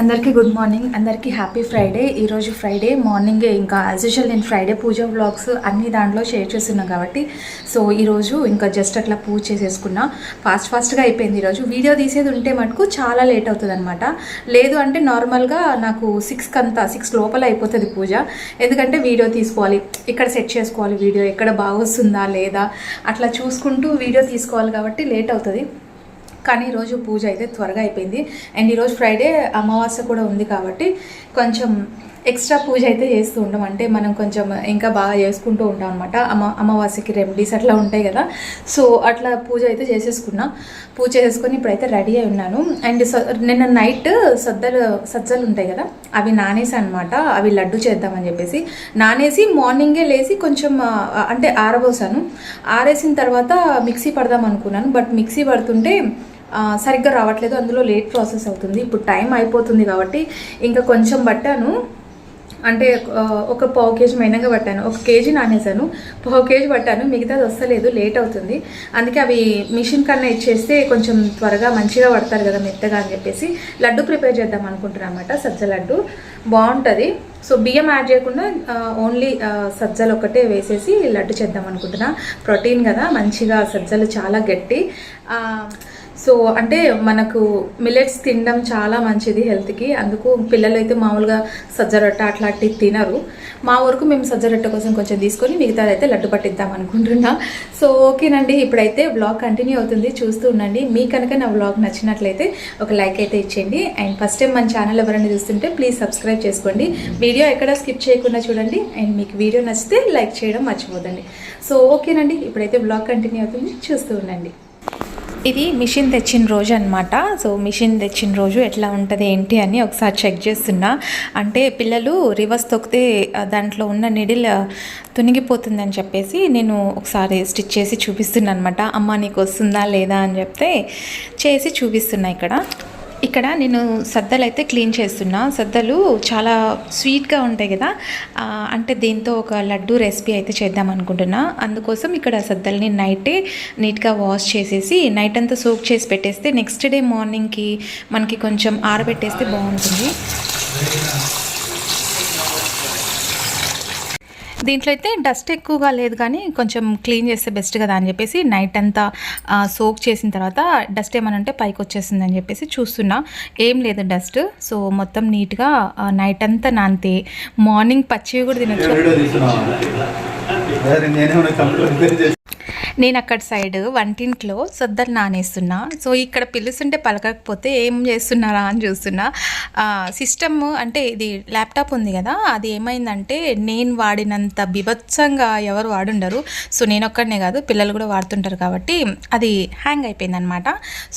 అందరికీ good morning. అందరికీ happy Friday. ఈరోజు ఫ్రైడే. మార్నింగే ఇంకా యాజ్ యూజువల్ నేను ఫ్రైడే పూజ వ్లాగ్స్ అన్ని దాంట్లో షేర్ చేస్తున్నాను కాబట్టి. సో ఈరోజు ఇంకా జస్ట్ అట్లా పూజ చేసేసుకున్నా. ఫాస్ట్ ఫాస్ట్గా అయిపోయింది ఈరోజు వీడియో తీసేది ఉంటే మటుకు చాలా లేట్ అవుతుంది అనమాట లేదు అంటే నార్మల్గా నాకు సిక్స్కి అంతా సిక్స్ లోపల అయిపోతుంది పూజ. ఎందుకంటే వీడియో తీసుకోవాలి. ఇక్కడ సెట్ చేసుకోవాలి వీడియో. ఎక్కడ బాగా వస్తుందా లేదా? అట్లా చూసుకుంటూ వీడియో తీసుకోవాలి కాబట్టి లేట్ అవుతుంది. కానీ ఈరోజు పూజ అయితే త్వరగా అయిపోయింది. అండ్ ఈరోజు ఫ్రైడే అమావాస్య కూడా ఉంది కాబట్టి కొంచెం ఎక్స్ట్రా పూజ అయితే చేస్తూ ఉంటాం. అంటే మనం కొంచెం ఇంకా బాగా చేసుకుంటూ ఉంటాం అనమాట అమ అమావాస్యకి రెమెడీస్ అట్లా ఉంటాయి కదా. సో అట్లా పూజ అయితే చేసేసుకున్నా. పూజ చేసేసుకొని ఇప్పుడైతే రెడీ అయి ఉన్నాను. అండ్ స- నిన్న నైట్ సద్దలు సజ్జలు ఉంటాయి కదా అవి నానేసి అనమాట అవి లడ్డు చేద్దామని చెప్పేసి. నానేసి మార్నింగే లేచి కొంచెం అంటే ఆరబోసాను. ఆరేసిన తర్వాత మిక్సీ పడదాం అనుకున్నాను. బట్ మిక్సీ పడుతుంటే సరిగ్గా రావట్లేదు. అందులో లేట్ ప్రాసెస్ అవుతుంది. ఇప్పుడు టైం అయిపోతుంది కాబట్టి ఇంకా కొంచెం పట్టాను. అంటే ఒక పావు కేజీ మైనంగా పట్టాను. ఒక కేజీ నానేసాను పావు కేజీ పట్టాను. మిగతాది వస్తలేదు. లేట్ అవుతుంది. అందుకే అవి మిషన్ కన్నా ఇచ్చేస్తే కొంచెం త్వరగా మంచిగా పడతారు కదా మెత్తగా అని చెప్పేసి. లడ్డు ప్రిపేర్ చేద్దాం అనుకుంటున్నాను అనమాట సజ్జ లడ్డు. బాగుంటుంది. సో బియ్యం యాడ్ చేయకుండా ఓన్లీ సజ్జలు ఒకటే వేసేసి లడ్డు చేద్దాం అనుకుంటున్నా. ప్రోటీన్ కదా. మంచిగా సజ్జలు చాలా గట్టి. సో అంటే మనకు మిల్లెట్స్ తినడం చాలా మంచిది హెల్త్కి. అందుకు పిల్లలు అయితే మామూలుగా సజ్జరొట్ట అట్లాంటివి తినరు. మా వరకు మేము సజ్జరొట్ట కోసం కొంచెం తీసుకొని మిగతాది అయితే లడ్డు పట్టిద్దాం అనుకుంటున్నా. సో ఓకేనండి. ఇప్పుడైతే బ్లాగ్ కంటిన్యూ అవుతుంది. చూస్తూ ఉండండి. మీ కనుక నా బ్లాగ్ నచ్చినట్లయితే ఒక లైక్ అయితే ఇచ్చేయండి. అండ్ ఫస్ట్ టైం మన ఛానల్ ఎవరైనా చూస్తుంటే ప్లీజ్ సబ్స్క్రైబ్ చేసుకోండి. వీడియో ఎక్కడ స్కిప్ చేయకుండా చూడండి. అండ్ మీకు వీడియో నచ్చితే లైక్ చేయడం మర్చిపోదండి. సో ఓకేనండి. ఇప్పుడైతే బ్లాగ్ కంటిన్యూ అవుతుంది. చూస్తూ ఉండండి. ఇది మిషన్ తెచ్చిన రోజు అనమాట సో మిషన్ తెచ్చిన రోజు ఎట్లా ఉంటుంది ఏంటి అని ఒకసారి చెక్ చేస్తున్నా. అంటే పిల్లలు రివర్స్ తొక్కితే దాంట్లో ఉన్న నిడిల్ తునిగిపోతుందని చెప్పేసి నేను ఒకసారి స్టిచ్ చేసి చూపిస్తున్నా అనమాట అమ్మ నీకు వస్తుందా లేదా అని చెప్తే చేసి చూపిస్తున్నా ఇక్కడ. ఇక్కడ నేను సద్దలు అయితే క్లీన్ చేస్తున్నా. సద్దలు చాలా స్వీట్గా ఉంటాయి కదా. అంటే దీంతో ఒక లడ్డు రెసిపీ అయితే చేద్దాం అనుకుంటున్నా. అందుకోసం ఇక్కడ సద్దల్ని నైటే నీట్గా వాష్ చేసేసి నైట్ అంతా సోక్ చేసి పెట్టేస్తే నెక్స్ట్ డే మార్నింగ్కి మనకి కొంచెం ఆరబెట్టేస్తే బాగుంటుంది. దీంట్లో అయితే డస్ట్ ఎక్కువగా లేదు కానీ కొంచెం క్లీన్ చేస్తే బెస్ట్ కదా అని చెప్పేసి నైట్ అంతా సోక్ చేసిన తర్వాత డస్ట్ ఏమనంటే పైకి వచ్చేసిందని చెప్పేసి చూస్తున్నా. ఏం లేదు డస్ట్. సో మొత్తం నీట్గా నైట్ అంతా నానితే మార్నింగ్ పచ్చివి కూడా తినొచ్చు. నేను అక్కడ సైడ్ వంటింట్లో సొద్దలు నానేస్తున్నా. సో ఇక్కడ పిలుస్తుంటే పలకకపోతే ఏం చేస్తున్నారా అని చూస్తున్నా. సిస్టమ్ అంటే ఇది ల్యాప్టాప్ ఉంది కదా అది ఏమైందంటే నేను వాడినంత బిభత్సంగా ఎవరు వాడుండరు. సో నేను ఒక్కడనే కాదు పిల్లలు కూడా వాడుతుంటారు కాబట్టి అది హ్యాంగ్ అయిపోయింది అనమాట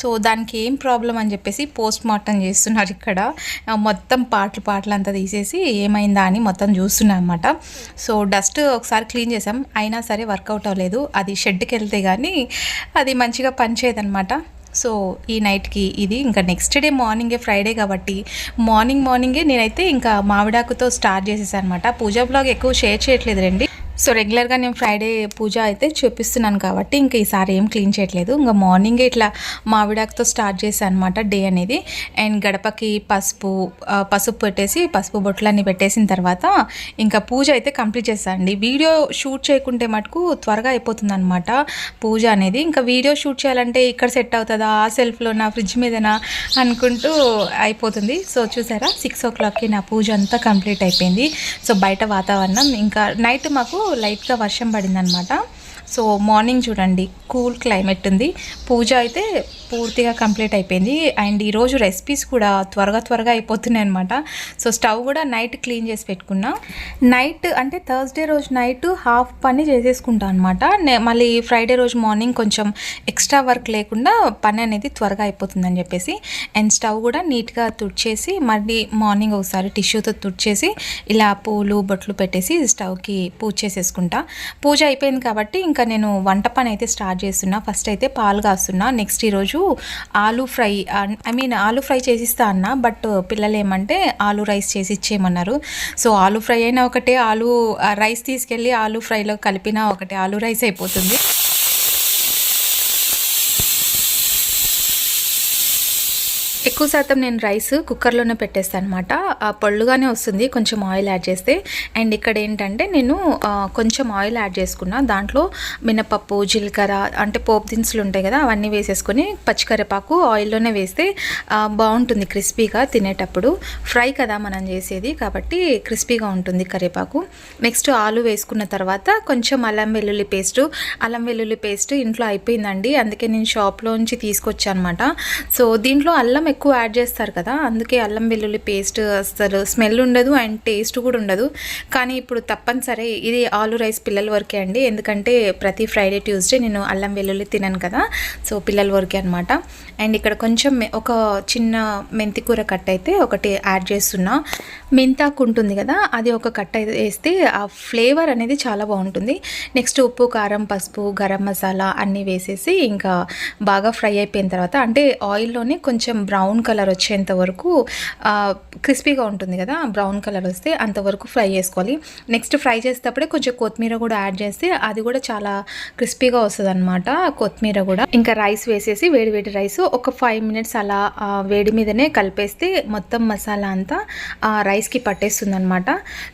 సో దానికి ఏం ప్రాబ్లం అని చెప్పేసి పోస్ట్ మార్టం చేస్తున్నారు ఇక్కడ. మొత్తం పాటలు పాటలు అంతా తీసేసి ఏమైందా అని మొత్తం చూస్తున్నా అనమాట సో డస్ట్ ఒకసారి క్లీన్ చేసాం అయినా సరే వర్కౌట్ అవ్వలేదు. అది షెడ్ షెడ్కి వెళ్తే కానీ అది మంచిగా పనిచేయదనమాట సో ఈ నైట్కి ఇది. ఇంకా నెక్స్ట్ డే మార్నింగే ఫ్రైడే కాబట్టి మార్నింగ్ మార్నింగే నేనైతే ఇంకా మామిడాకుతో స్టార్ట్ చేసేసాను అనమాట పూజా బ్లాగ్ ఎక్కువ షేర్ చేయట్లేదు రండి. సో రెగ్యులర్గా నేను ఫ్రైడే పూజ అయితే చూపిస్తున్నాను కాబట్టి ఇంకా ఈసారి ఏం క్లీన్ చేయట్లేదు. ఇంకా మార్నింగే ఇట్లా మామిడాకుతో స్టార్ట్ చేశాను అనమాట డే అనేది. అండ్ గడపకి పసుపు పసుపు పెట్టేసి పసుపు బొట్లన్నీ పెట్టేసిన తర్వాత ఇంకా పూజ అయితే కంప్లీట్ చేశానండి. వీడియో షూట్ చేయకుంటే మటుకు త్వరగా అయిపోతుంది అనమాట పూజ అనేది. ఇంకా వీడియో షూట్ చేయాలంటే ఇక్కడ సెట్ అవుతుందా? ఆ సెల్ఫ్లో నా ఫ్రిడ్జ్ మీదనా? అనుకుంటూ అయిపోతుంది. సో చూసారా? సిక్స్ ఓ క్లాక్కి నా పూజ అంతా కంప్లీట్ అయిపోయింది. సో బయట వాతావరణం. ఇంకా నైట్ మాకు లైట్గా వర్షం పడిందనమాట సో మార్నింగ్ చూడండి కూల్ క్లైమేట్ ఉంది. పూజ అయితే పూర్తిగా కంప్లీట్ అయిపోయింది. అండ్ ఈరోజు రెసిపీస్ కూడా త్వరగా త్వరగా అయిపోతున్నాయి అనమాట సో స్టవ్ కూడా నైట్ క్లీన్ చేసి పెట్టుకున్నా. నైట్ అంటే థర్స్డే రోజు నైట్ హాఫ్ పని చేసేసుకుంటా అనమాట మళ్ళీ ఫ్రైడే రోజు మార్నింగ్ కొంచెం ఎక్స్ట్రా వర్క్ లేకుండా పని అనేది త్వరగా అయిపోతుందని చెప్పేసి అండ్ స్టవ్ కూడా నీట్గా తుడిచేసి మళ్ళీ మార్నింగ్ ఒకసారి టిష్యూతో తుడిచేసి ఇలా పూలు బొట్లు పెట్టేసి స్టవ్కి పూజ చేసేసుకుంటా. పూజ అయిపోయింది కాబట్టి ఇంకా ఇంకా నేను వంట పని అయితే స్టార్ట్ చేస్తున్నా. ఫస్ట్ అయితే పాలు కాస్తున్నా. నెక్స్ట్ ఈరోజు aloo fry I mean aloo fry చేసిస్తా అన్న బట్ పిల్లలు ఏమంటే ఆలూ రైస్ చేసి ఇచ్చేయమన్నారు. సో ఆలూ ఫ్రై అయినా ఒకటే ఆలూ రైస్ తీసుకెళ్ళి ఆలూ ఫ్రైలో కలిపినా ఒకటే ఆలూ రైస్ అయిపోతుంది. ఎక్కువ శాతం నేను రైస్ కుక్కర్లోనే పెట్టేస్తాను అనమాట పొళ్ళుగానే వస్తుంది కొంచెం ఆయిల్ యాడ్ చేస్తే. అండ్ ఇక్కడ ఏంటంటే నేను కొంచెం ఆయిల్ యాడ్ చేసుకున్నా. దాంట్లో మినపప్పు జీలకర్ర అంటే పోపు దినుసులు ఉంటాయి కదా అవన్నీ వేసేసుకొని పచ్చికరిపాకు ఆయిల్లోనే వేస్తే బాగుంటుంది క్రిస్పీగా తినేటప్పుడు. ఫ్రై కదా మనం చేసేది కాబట్టి క్రిస్పీగా ఉంటుంది కరివేపాకు నెక్స్ట్ ఆలు వేసుకున్న తర్వాత కొంచెం అల్లం వెల్లుల్లి పేస్ట్. అల్లం వెల్లుల్లి పేస్ట్ ఇంట్లో అయిపోయిందండి. అందుకే నేను షాప్లోంచి తీసుకొచ్చాను అనమాట సో దీంట్లో అల్లం ఎక్కువ ఎక్కువ యాడ్ చేస్తారు కదా అందుకే అల్లం వెల్లుల్లి పేస్ట్ అసలు స్మెల్ ఉండదు అండ్ టేస్ట్ కూడా ఉండదు. కానీ ఇప్పుడు తప్పనిసరి ఇది ఆలు రైస్ పిల్లల వరకే అండి. ఎందుకంటే ప్రతి ఫ్రైడే ట్యూస్డే నేను అల్లం వెల్లుల్లి తినను కదా సో పిల్లల వరకే అనమాట అండ్ ఇక్కడ కొంచెం ఒక చిన్న మెంతికూర కట్ అయితే ఒకటి యాడ్ చేస్తున్నా. మెంతాకు ఉంటుంది కదా అది ఒక కట్ అయితే వేస్తే ఆ ఫ్లేవర్ అనేది చాలా బాగుంటుంది. నెక్స్ట్ ఉప్పు కారం పసుపు గరం మసాలా అన్నీ వేసేసి ఇంకా బాగా ఫ్రై అయిపోయిన తర్వాత అంటే ఆయిల్లోనే కొంచెం బ్రౌన్ బ్రౌన్ కలర్ వచ్చేంత వరకు క్రిస్పీగా ఉంటుంది కదా బ్రౌన్ కలర్ వస్తే అంతవరకు ఫ్రై చేసుకోవాలి. నెక్స్ట్ ఫ్రై చేసేటప్పుడే కొంచెం కొత్తిమీర కూడా యాడ్ చేస్తే అది కూడా చాలా క్రిస్పీగా వస్తుంది అనమాట కొత్తిమీర కూడా. ఇంకా రైస్ వేసేసి వేడి వేడి రైస్ ఒక ఫైవ్ మినిట్స్ అలా వేడి మీదనే కలిపేస్తే మొత్తం మసాలా అంతా ఆ రైస్కి పట్టేస్తుంది అనమాట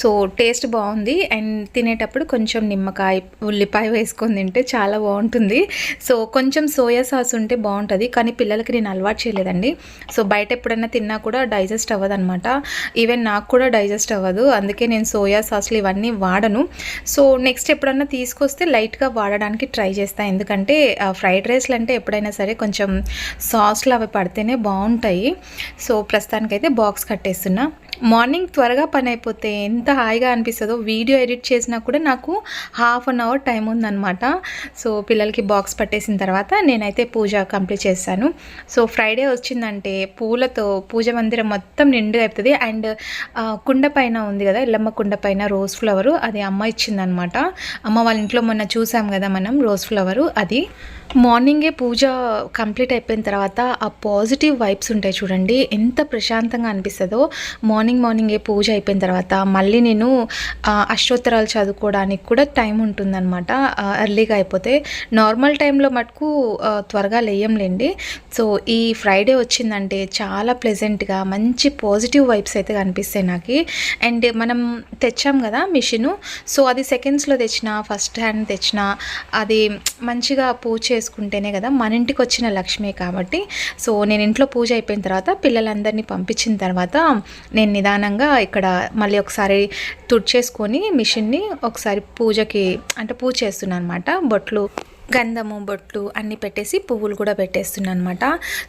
సో టేస్ట్ బాగుంది. అండ్ తినేటప్పుడు కొంచెం నిమ్మకాయ ఉల్లిపాయ వేసుకొని తింటే చాలా బాగుంటుంది. సో కొంచెం సోయా సాస్ ఉంటే బాగుంటుంది. కానీ పిల్లలకి నేను అలవాటు చేయలేదండి. సో బయట ఎప్పుడైనా తిన్నా కూడా డైజెస్ట్ అవ్వదు అనమాట ఈవెన్ నాకు కూడా డైజెస్ట్ అవ్వదు. అందుకే నేను సోయా సాస్లు ఇవన్నీ వాడను. సో నెక్స్ట్ ఎప్పుడన్నా తీసుకొస్తే లైట్గా వాడడానికి ట్రై చేస్తాను ఎందుకంటే ఫ్రైడ్ రైస్లు అంటే ఎప్పుడైనా సరే కొంచెం సాస్లు అవి పడితేనే బాగుంటాయి. సో ప్రస్తుతానికైతే బాక్స్ కట్టేస్తున్నా. మార్నింగ్ త్వరగా పని అయిపోతే ఎంత హాయిగా అనిపిస్తుందో వీడియో ఎడిట్ చేసినా కూడా నాకు హాఫ్ అన్ అవర్ టైం ఉందన్నమాట. సో పిల్లలకి బాక్స్ పట్టేసిన తర్వాత నేనైతే పూజ కంప్లీట్ చేశాను సో ఫ్రైడే వచ్చిందంటే పూలతో పూజ మందిరం మొత్తం నిండుగా అయిపోతుంది. అండ్ కుండ పైన ఉంది కదా ఎల్లమ్మ కుండ పైన రోజ్ ఫ్లవరు అది అమ్మ ఇచ్చిందనమాట. అమ్మ వాళ్ళ ఇంట్లో మొన్న చూసాం కదా మనం రోజ్ ఫ్లవరు అది. మార్నింగే పూజ కంప్లీట్ అయిపోయిన తర్వాత ఆ పాజిటివ్ వైబ్స్ ఉంటాయి చూడండి. ఎంత ప్రశాంతంగా అనిపిస్తుందో. మార్నింగ్ మార్నింగే పూజ అయిపోయిన తర్వాత మళ్ళీ నేను అష్టోత్తరాలు చదువుకోవడానికి కూడా టైం ఉంటుందన్నమాట ఎర్లీగా అయిపోతే నార్మల్ టైంలో మటుకు త్వరగా లేయంలేండి. సో ఈ ఫ్రైడే అంటే చాలా ప్లెజెంట్గా మంచి పాజిటివ్ వైబ్స్ అయితే కనిపిస్తాయి నాకు. అండ్ మనం తెచ్చాం కదా మిషను సో అది సెకండ్స్లో తెచ్చిన ఫస్ట్ హ్యాండ్ తెచ్చిన అది మంచిగా పూజ చేసుకుంటేనే కదా మన ఇంటికి వచ్చిన లక్ష్మే కాబట్టి. సో నేను ఇంట్లో పూజ అయిపోయిన తర్వాత పిల్లలందరినీ పంపించిన తర్వాత నేను నిదానంగా ఇక్కడ మళ్ళీ ఒకసారి తుడిచేసుకొని మిషన్ని ఒకసారి పూజకి అంటే పూజ చేస్తున్నాను అనమాట బొట్లు గంధము బొట్లు అన్నీ పెట్టేసి పువ్వులు కూడా పెట్టేస్తున్నాను అనమాట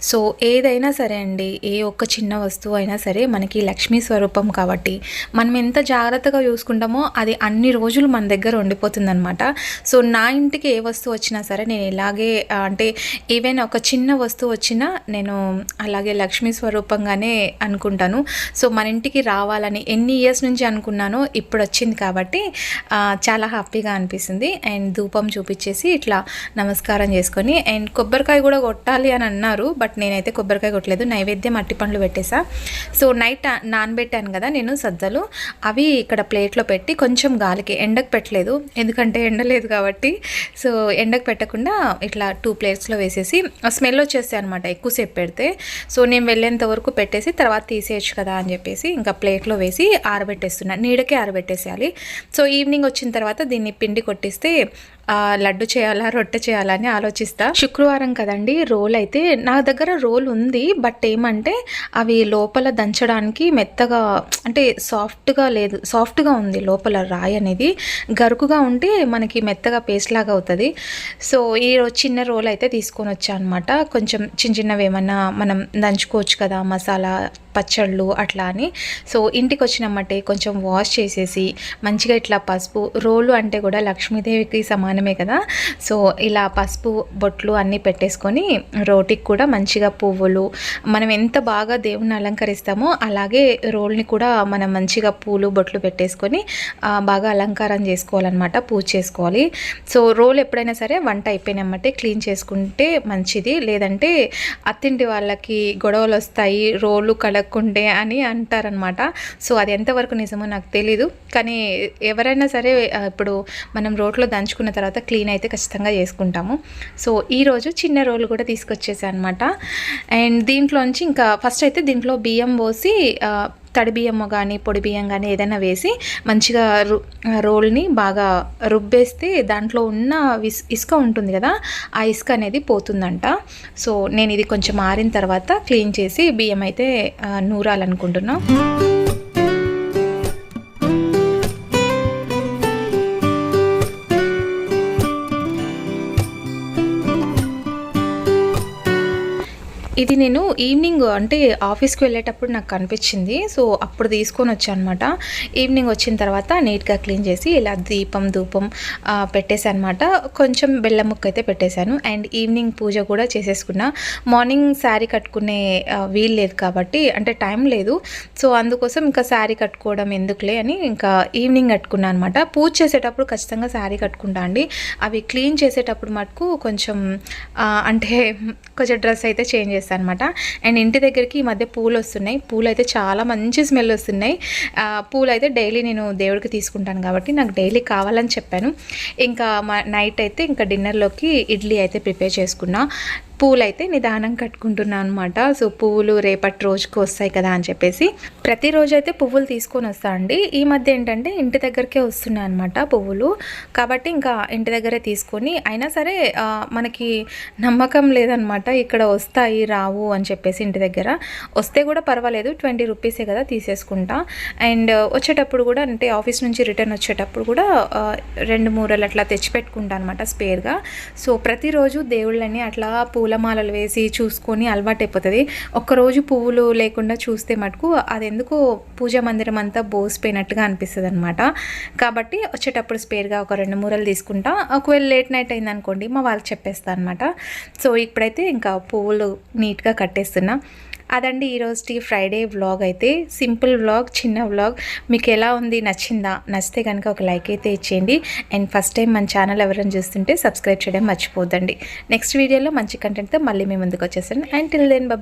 సో ఏదైనా సరే అండి ఏ ఒక్క చిన్న వస్తువు అయినా సరే మనకి లక్ష్మీ స్వరూపం కాబట్టి మనం ఎంత జాగ్రత్తగా చూసుకుంటామో అది అన్ని రోజులు మన దగ్గర ఉండిపోతుందనమాట. సో నా ఇంటికి ఏ వస్తువు వచ్చినా సరే నేను ఇలాగే అంటే ఈవెన్ ఒక చిన్న వస్తువు వచ్చినా నేను అలాగే లక్ష్మీ స్వరూపంగానే అనుకుంటాను. సో మన ఇంటికి రావాలని ఎన్ని ఇయర్స్ నుంచి అనుకున్నానో ఇప్పుడు వచ్చింది కాబట్టి చాలా హ్యాపీగా అనిపిస్తుంది. అండ్ ధూపం చూపించేసి ఇట్లా నమస్కారం చేసుకొని అండ్ కొబ్బరికాయ కూడా కొట్టాలి అని అన్నారు బట్ నేనైతే కొబ్బరికాయ కొట్టలేదు నైవేద్యం అట్టి పండ్లు పెట్టేసా. సో నైట్ నానబెట్టాను కదా నేను సజ్జలు అవి ఇక్కడ ప్లేట్లో పెట్టి కొంచెం గాలికి ఎండకు పెట్టలేదు ఎందుకంటే ఎండ లేదు కాబట్టి. సో ఎండకు పెట్టకుండా ఇట్లా టూ ప్లేట్స్లో వేసేసి స్మెల్ వచ్చేస్తాయి అనమాట ఎక్కువసేపు పెడితే. సో నేను వెళ్ళేంత వరకు పెట్టేసి తర్వాత తీసేయచ్చు కదా అని చెప్పేసి ఇంకా ప్లేట్లో వేసి ఆరబెట్టేస్తున్నా నీడకే ఆరబెట్టేసేయాలి. సో ఈవినింగ్ వచ్చిన తర్వాత దీన్ని పిండి కొట్టిస్తే లడ్డు చేయాలా రొట్టె చేయాలా అని ఆలోచిస్తా. శుక్రవారం కదండి రోల్ అయితే. నా దగ్గర రోల్ ఉంది బట్ ఏమంటే అవి లోపల దంచడానికి మెత్తగా అంటే సాఫ్ట్గా లేదు సాఫ్ట్గా ఉంది లోపల రాయి అనేది. గరుకుగా ఉంటే మనకి మెత్తగా పేస్ట్ లాగా అవుతుంది. సో ఈ రోజు చిన్న రోల్ అయితే తీసుకొని వచ్చా అనమాట కొంచెం చిన్న చిన్నవి ఏమన్నా మనం దంచుకోవచ్చు కదా మసాలా పచ్చళ్ళు అట్లా అని. సో ఇంటికి వచ్చినమ్మంటే కొంచెం వాష్ చేసేసి మంచిగా ఇట్లా పసుపు రోలు అంటే కూడా లక్ష్మీదేవికి సమానమే కదా. సో ఇలా పసుపు బొట్లు అన్నీ పెట్టేసుకొని రోటికి కూడా మంచిగా పువ్వులు మనం ఎంత బాగా దేవుణ్ణి అలంకరిస్తామో అలాగే రోల్ని కూడా మనం మంచిగా పూలు బొట్లు పెట్టేసుకొని బాగా అలంకారం చేసుకోవాలన్నమాట పూజ చేసుకోవాలి. సో రోల్ ఎప్పుడైనా సరే వంట అయిపోయినమ్మటే క్లీన్ చేసుకుంటే మంచిది. లేదంటే అత్తింటి వాళ్ళకి గొడవలు వస్తాయి రోలు కడగ కుండే అని అంటారనమాట సో అది ఎంతవరకు నిజమో నాకు తెలీదు. కానీ ఎవరైనా సరే ఇప్పుడు మనం రోట్లో దంచుకున్న తర్వాత క్లీన్ అయితే ఖచ్చితంగా చేసుకుంటాము. సో ఈరోజు చిన్న రోలు కూడా తీసుకొచ్చేసాను అనమాట అండ్ దీంట్లోంచి ఇంకా ఫస్ట్ అయితే దీంట్లో బియ్యం పోసి తడి బియ్యం కానీ పొడి బియ్యం కానీ ఏదైనా వేసి మంచిగా రు రోల్ని బాగా రుబ్బేస్తే దాంట్లో ఉన్న విస్ ఇసుక ఉంటుంది కదా ఆ ఇసుక అనేది పోతుందంట. సో నేను ఇది కొంచెం ఆరిన తర్వాత క్లీన్ చేసి బియ్యం అయితే నూరాలనుకుంటున్నాను ఇది నేను ఈవినింగ్ అంటే ఆఫీస్కి వెళ్ళేటప్పుడు నాకు కనిపించింది. సో అప్పుడు తీసుకొని వచ్చాను అనమాట ఈవినింగ్ వచ్చిన తర్వాత నీట్గా క్లీన్ చేసి ఇలా దీపం ధూపం పెట్టేశాను అనమాట కొంచెం బెల్లం ముక్క అయితే పెట్టేశాను. అండ్ ఈవినింగ్ పూజ కూడా చేసేసుకున్నా. మార్నింగ్ శారీ కట్టుకునే వీలు లేదు కాబట్టి అంటే టైం లేదు. సో అందుకోసం ఇంకా శారీ కట్టుకోవడం ఎందుకులే అని ఇంకా ఈవినింగ్ కట్టుకున్నాను అనమాట పూజ చేసేటప్పుడు ఖచ్చితంగా శారీ కట్టుకుంటా అండి. అవి క్లీన్ చేసేటప్పుడు మటుకు కొంచెం అంటే కొంచెం డ్రెస్ అయితే చేంజ్ చేస్తాను అనమాట అండ్ ఇంటి దగ్గరికి ఈ మధ్య పూలు వస్తున్నాయి పూలు అయితే చాలా మంచి స్మెల్ వస్తున్నాయి. పూలు అయితే డైలీ నేను దేవుడికి తీసుకుంటాను కాబట్టి నాకు డైలీ కావాలని చెప్పాను. ఇంకా మా నైట్ అయితే ఇంకా డిన్నర్లోకి ఇడ్లీ అయితే ప్రిపేర్ చేసుకున్నా. పూలు అయితే నిదానం కట్టుకుంటున్నాను అనమాట సో పువ్వులు రేపటి రోజుకి వస్తాయి కదా అని చెప్పేసి ప్రతిరోజు అయితే పువ్వులు తీసుకొని వస్తా అండి. ఈ మధ్య ఏంటంటే ఇంటి దగ్గరకే వస్తున్నాయి అనమాట పువ్వులు. కాబట్టి ఇంకా ఇంటి దగ్గరే తీసుకొని అయినా సరే మనకి నమ్మకం లేదనమాట ఇక్కడ వస్తాయి రావు అని చెప్పేసి ఇంటి దగ్గర. వస్తే కూడా పర్వాలేదు ట్వంటీ రూపీసే కదా తీసేసుకుంటా. అండ్ వచ్చేటప్పుడు కూడా అంటే ఆఫీస్ నుంచి రిటర్న్ వచ్చేటప్పుడు కూడా రెండు మూరలు అట్లా తెచ్చిపెట్టుకుంటా అనమాట స్పేర్గా. సో ప్రతిరోజు దేవుళ్ళని అట్లా పూలమాలలు వేసి చూసుకొని అలవాటు అయిపోతుంది ఒక్కరోజు పువ్వులు లేకుండా చూస్తే మటుకు అది ఎందుకో పూజా మందిరం అంతా బోసిపోయినట్టుగా అనిపిస్తుంది అనమాట కాబట్టి వచ్చేటప్పుడు స్పేర్గా ఒక రెండు మూరలు తీసుకుంటా. ఒకవేళ లేట్ నైట్ అయిందనుకోండి మా వాళ్ళకి చెప్పేస్తాను అనమాట సో ఇప్పుడైతే ఇంకా పువ్వులు నీట్గా కట్టేస్తున్నా. అదండి ఈరోజు ఫ్రైడే వ్లాగ్ అయితే. సింపుల్ వ్లాగ్ చిన్న వ్లాగ్ మీకు ఎలా ఉంది నచ్చిందా నచ్చితే కనుక ఒక లైక్ అయితే ఇచ్చేయండి. అండ్ ఫస్ట్ టైం మన ఛానల్ ఎవరైనా చూస్తుంటే సబ్స్క్రైబ్ చేయడం మర్చిపోద్దండి. నెక్స్ట్ వీడియోలో మంచి కంటెంట్తో మళ్ళీ మీ ముందుకు వచ్చేసాను అండ్ టిల్ దెన్ బాబా